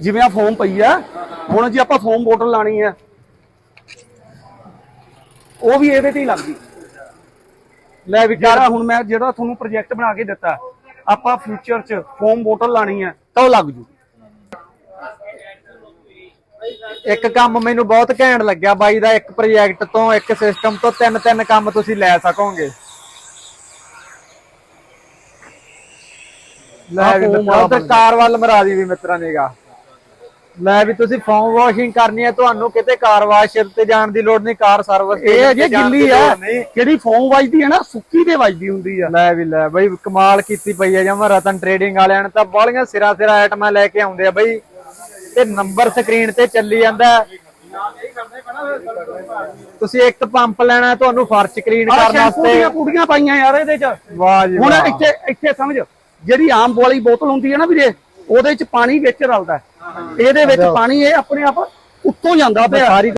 ਜਿਵੇਂ ਆ ਫੋਮ ਪਈ ਆ ਹੁਣ ਜੇ ਆਪਾਂ ਫੋਮ ਬੋਟਲ ਲਾਣੀ ਆ ਉਹ ਵੀ ਇਹਦੇ ਤੇ ਹੀ ਲੱਗਦੀ ਲੈ ਵੀ ਜਿਹੜਾ ਹੁਣ ਮੈਂ ਜਿਹੜਾ ਤੁਹਾਨੂੰ ਪ੍ਰੋਜੈਕਟ ਬਣਾ ਕੇ ਦਿੱਤਾ ਆਪਾਂ ਫਿਊਚਰ 'ਚ ਫੋਮ ਬੋਟਲ ਲਾਣੀ ਆ ਤਾਂ ਉਹ ਲੱਗ ਜੂ। ਇੱਕ ਕੰਮ ਮੈਨੂੰ ਬਹੁਤ ਘੈਂਟ ਲੱਗਿਆ ਬਾਈ ਦਾ ਇੱਕ ਪ੍ਰੋਜੈਕਟ ਤੋਂ ਇੱਕ ਸਿਸਟਮ ਤੋਂ ਤਿੰਨ ਤਿੰਨ ਕੰਮ ਤੁਸੀਂ ਲੈ ਸਕੋਗੇ। ਲੈ ਵੀ ਮਿੱਤਰੋ ਕਾਰ ਵੱਲ ਮਰਾ ਦੀ ਵੀ ਮਿੱਤਰਾਂ ਨੇਗਾ ਲੈ ਵੀ ਤੁਸੀਂ ਫੋਮ ਵਾਸ਼ਿੰਗ ਕਰਨੀ ਹੈ ਤੁਹਾਨੂੰ ਕਿਤੇ ਕਾਰ ਵਾਸ਼ ਤੇ ਜਾਣ ਦੀ ਲੋੜ ਨਹੀਂ ਕਾਰ ਸਰਵਿਸ ਇਹ ਅਜੇ ਗਿੱਲੀ ਆ ਜਿਹੜੀ ਫੋਮ ਵੱਜਦੀ ਹੈ ਨਾ ਸੁੱਕੀ ਤੇ ਵੱਜਦੀ ਹੁੰਦੀ ਆ ਲੈ ਵੀ ਲੈ ਬਈ ਕਮਾਲ ਕੀਤੀ ਪਈ ਹੈ ਜਮਾ ਰਤਨ ਟ੍ਰੇਡਿੰਗ ਵਾਲਿਆਂ ਨੇ ਤਾਂ ਬਾਲੀਆਂ ਸਿਰਾ ਸਿਰਾ ਆਈਟਮਾਂ ਲੈ ਕੇ ਆਉਂਦੇ ਆ ਬਈ ਤੇ ਨੰਬਰ ਸਕਰੀਨ ਤੇ ਚੱਲੀ ਜਾਂਦਾ। ਤੁਸੀਂ ਇੱਕ ਪੰਪ ਲੈਣਾ ਤੁਹਾਨੂੰ ਫਰਸ਼ ਕਲੀਨ ਆ ਕਰਨ ਵਾਸਤੇ ਕੁੜੀਆਂ ਪਾਈਆਂ ਯਾਰ ਇਹਦੇ 'ਚ ਵਾਹ ਜੀ ਹੁਣ। ਇੱਥੇ ਇੱਥੇ ਸਮਝ ਜਿਹੜੀ ਆਮ ਵਾਲੀ ਬੋਤਲ ਹੁੰਦੀ ਹੈ ਨਾ ਵੀਰੇ ਉਹਦੇ 'ਚ ਪਾਣੀ ਵਿੱਚ ਰਲਦਾ। ਇਹਦੇ ਵਿੱਚ ਪਾਣੀ ਇਹ ਆਪਣੇ ਆਪ ਉੱਤੋਂ ਜਾਂਦਾ ਪਿਆ।